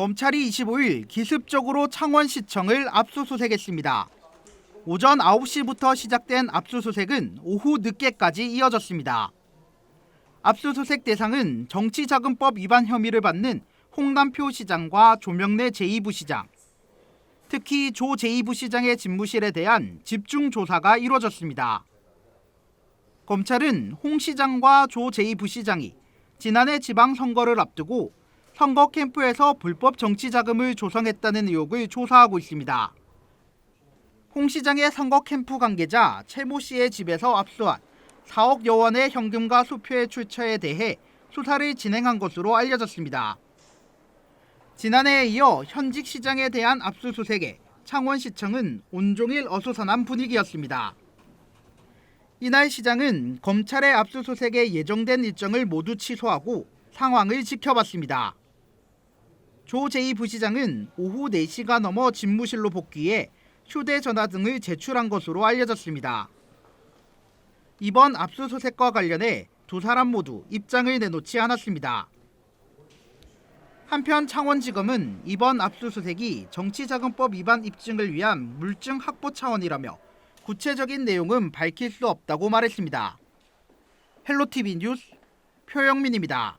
검찰이 25일 기습적으로 창원시청을 압수수색했습니다. 오전 9시부터 시작된 압수수색은 오후 늦게까지 이어졌습니다. 압수수색 대상은 정치자금법 위반 혐의를 받는 홍남표 시장과 조명래 제2부시장, 특히 조 제2부시장의 집무실에 대한 집중 조사가 이루어졌습니다. 검찰은 홍 시장과 조 제2부시장이 지난해 지방선거를 앞두고 선거 캠프에서 불법 정치 자금을 조성했다는 의혹을 조사하고 있습니다. 홍 시장의 선거 캠프 관계자 최모 씨의 집에서 압수한 4억여 원의 현금과 수표의 출처에 대해 수사를 진행한 것으로 알려졌습니다. 지난해에 이어 현직 시장에 대한 압수수색에 창원시청은 온종일 어수선한 분위기였습니다. 이날 시장은 검찰의 압수수색에 예정된 일정을 모두 취소하고 상황을 지켜봤습니다. 조 제2부시장은 오후 4시가 넘어 집무실로 복귀해 휴대전화 등을 제출한 것으로 알려졌습니다. 이번 압수수색과 관련해 두 사람 모두 입장을 내놓지 않았습니다. 한편 창원지검은 이번 압수수색이 정치자금법 위반 입증을 위한 물증 확보 차원이라며 구체적인 내용은 밝힐 수 없다고 말했습니다. 헬로티비 뉴스 표영민입니다.